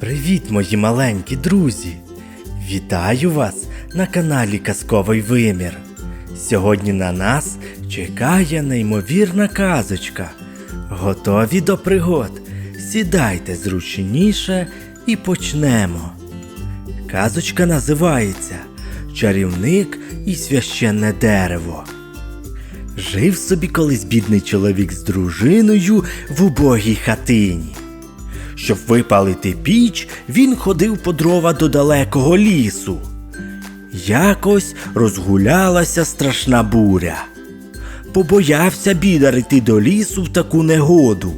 Привіт, мої маленькі друзі! Вітаю вас на каналі Казковий Вимір. Сьогодні на нас чекає неймовірна казочка. Готові до пригод? Сідайте зручніше і почнемо. Казочка називається Чарівник і священне дерево. Жив собі колись бідний чоловік з дружиною в убогій хатині. Щоб випалити піч, він ходив по дрова до далекого лісу. Якось розгулялася страшна буря. Побоявся бідар йти до лісу в таку негоду.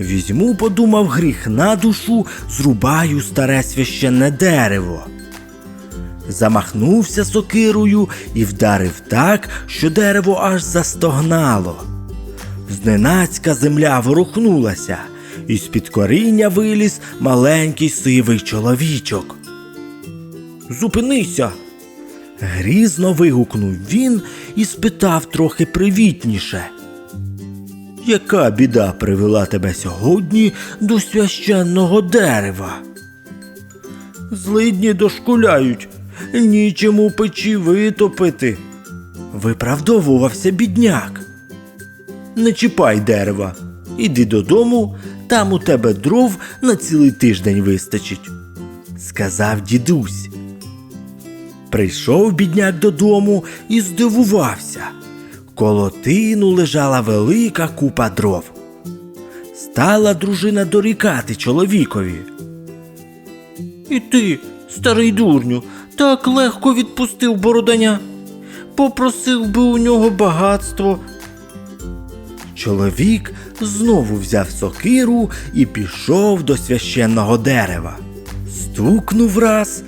Візьму, подумав гріх на душу, зрубаю старе священне дерево. Замахнувся сокирою і вдарив так, що дерево аж застогнало. Зненацька земля ворухнулася, і з-під коріння виліз маленький сивий чоловічок. Зупинися. Грізно вигукнув він і спитав трохи привітніше. Яка біда привела тебе сьогодні до священного дерева? Злидні дошкуляють, нічим у печі витопити. Виправдовувався бідняк. Не чіпай дерева, іди додому, там у тебе дров на цілий тиждень вистачить, сказав дідусь. Прийшов бідняк додому і здивувався. Коло тину лежала велика купа дров. Стала дружина дорікати чоловікові. І ти, старий дурню, так легко відпустив бороданя. Попросив би у нього багатство. Чоловік знову взяв сокиру і пішов до священного дерева. Стукнув раз,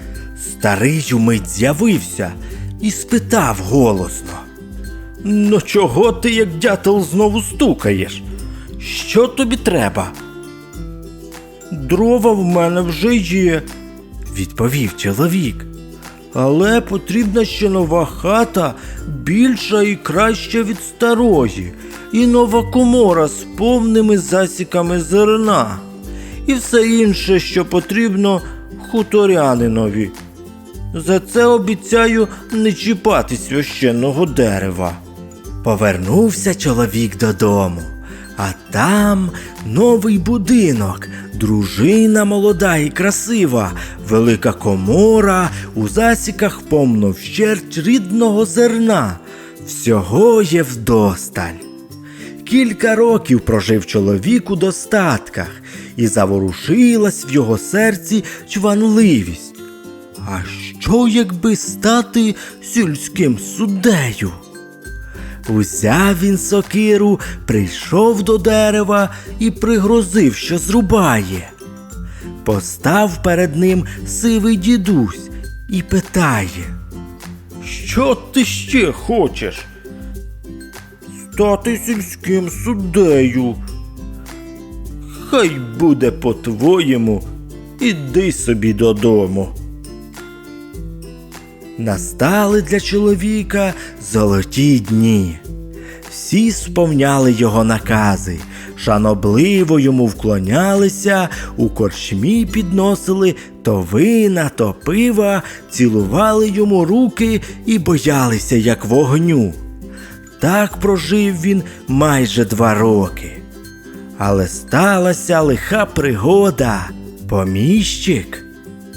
старий умить з'явився і спитав голосно. Ну чого ти, як дятел, знову стукаєш? Що тобі треба? Дрова в мене вже є, відповів чоловік. Але потрібна ще нова хата, більша і краща від старої, і нова комора з повними засіками зерна, і все інше, що потрібно хуторянинові. За це обіцяю не чіпати священного дерева. Повернувся чоловік додому, а там новий будинок, дружина молода і красива, велика комора, у засіках повно вщерть рідного зерна. Всього є вдосталь. Кілька років прожив чоловік у достатках, і заворушилась в його серці чванливість. А що, якби стати сільським суддею? Узяв він сокиру, прийшов до дерева і пригрозив, що зрубає. Постав перед ним сивий дідусь і питає. Що ти ще хочеш? Стати сільським суддею. Хай буде по-твоєму, іди собі додому. Настали для чоловіка золоті дні. Всі сповняли його накази, шанобливо йому вклонялися, у корчмі підносили то вина, то пива, цілували йому руки і боялися, як вогню. Так прожив він майже два роки. Але сталася лиха пригода. Поміщик,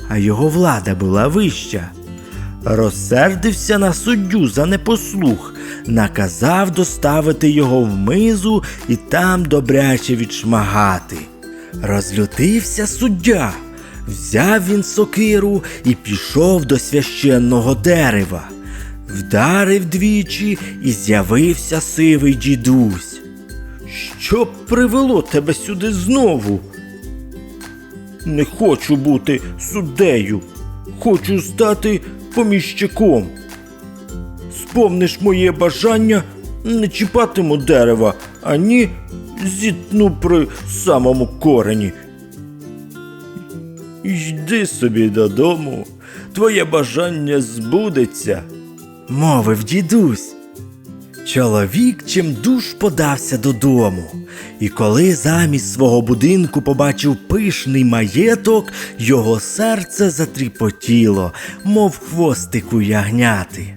а його влада була вища. Розсердився на суддю за непослух, наказав доставити його в мизу і там добряче відшмагати. Розлютився суддя, взяв він сокиру і пішов до священного дерева. Вдарив двічі і з'явився сивий дідусь. Що б привело тебе сюди знову? Не хочу бути суддею, хочу стати поміщиком. Сповниш моє бажання, не чіпатиму дерева, ані зітну при самому корені. Йди собі додому, твоє бажання збудеться, мовив дідусь. Чоловік чимдуж подався додому, і коли замість свого будинку побачив пишний маєток, його серце затріпотіло, мов хвостику ягняти.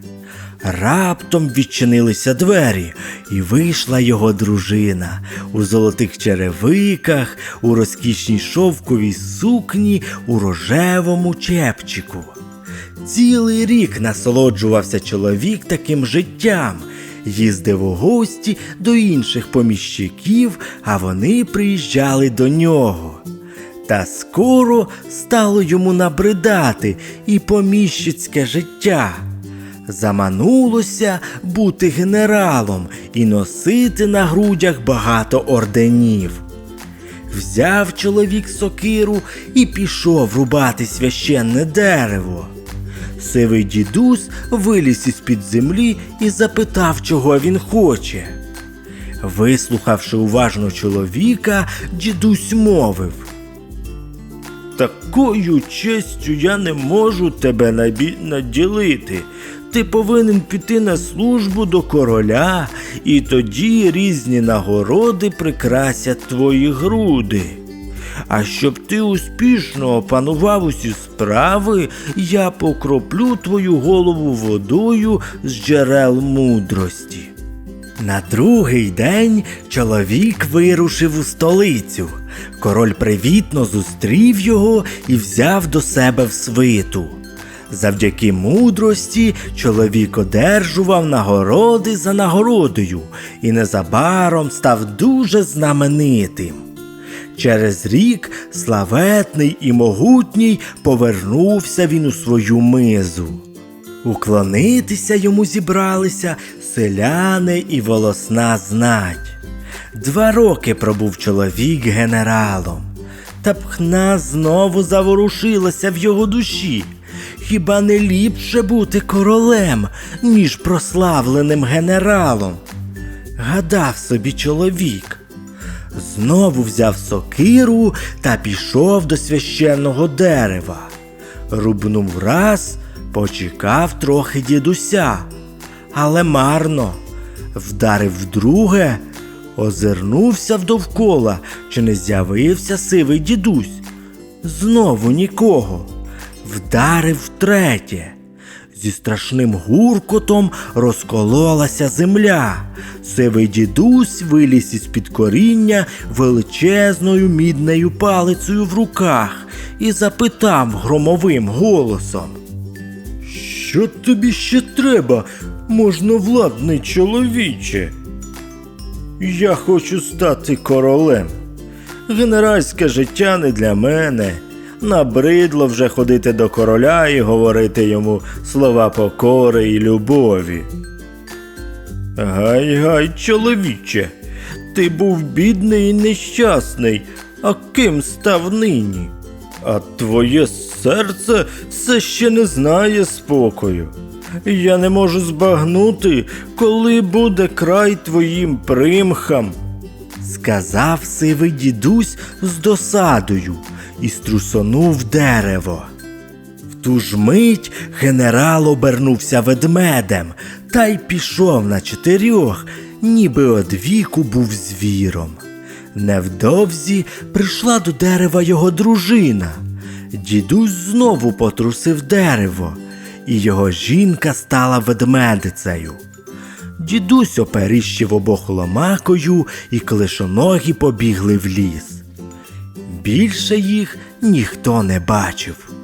Раптом відчинилися двері, і вийшла його дружина у золотих черевиках, у розкішній шовковій сукні, у рожевому чепчику. Цілий рік насолоджувався чоловік таким життям, їздив у гості до інших поміщиків, а вони приїжджали до нього. Та скоро стало йому набридати і поміщицьке життя. Заманулося бути генералом і носити на грудях багато орденів. Взяв чоловік сокиру і пішов рубати священне дерево. Сивий дідусь виліз із під землі і запитав, чого він хоче. Вислухавши уважно чоловіка, дідусь мовив. Такою честю я не можу тебе наділити. Ти повинен піти на службу до короля, і тоді різні нагороди прикрасять твої груди. А щоб ти успішно опанував усі справи, я покроплю твою голову водою з джерел мудрості. На другий день чоловік вирушив у столицю. Король привітно зустрів його і взяв до себе в свиту. Завдяки мудрості чоловік одержував нагороди за нагородою і незабаром став дуже знаменитим. Через рік славетний і могутній повернувся він у свою мизу. Уклонитися йому зібралися селяни і волосна знать. Два роки пробув чоловік генералом, та пхна знову заворушилася в його душі. Хіба не ліпше бути королем, ніж прославленим генералом? Гадав собі чоловік. Знову взяв сокиру та пішов до священного дерева. Рубнув раз, почекав трохи дідуся, але марно. Вдарив вдруге, озирнувся вдовкола, чи не з'явився сивий дідусь. Знову нікого. Вдарив втретє. Зі страшним гуркотом розкололася земля. Сивий дідусь виліз із під коріння величезною міднею палицею в руках і запитав громовим голосом. Що тобі ще треба, можновладний чоловіче? Я хочу стати королем. Генеральське життя не для мене. Набридло вже ходити до короля і говорити йому слова покори і любові. Гай гай, чоловіче, ти був бідний і нещасний, а ким став нині? А твоє серце все ще не знає спокою. Я не можу збагнути, коли буде край твоїм примхам. Сказав сивий дідусь з досадою і струсонув дерево. В ту ж мить генерал обернувся ведмедем та й пішов на чотирьох, ніби одвіку був звіром. Невдовзі прийшла до дерева його дружина. Дідусь знову потрусив дерево, і його жінка стала ведмедицею. Дідусь оперіщив обох ломакою, і клишоногі побігли в ліс. Більше їх ніхто не бачив.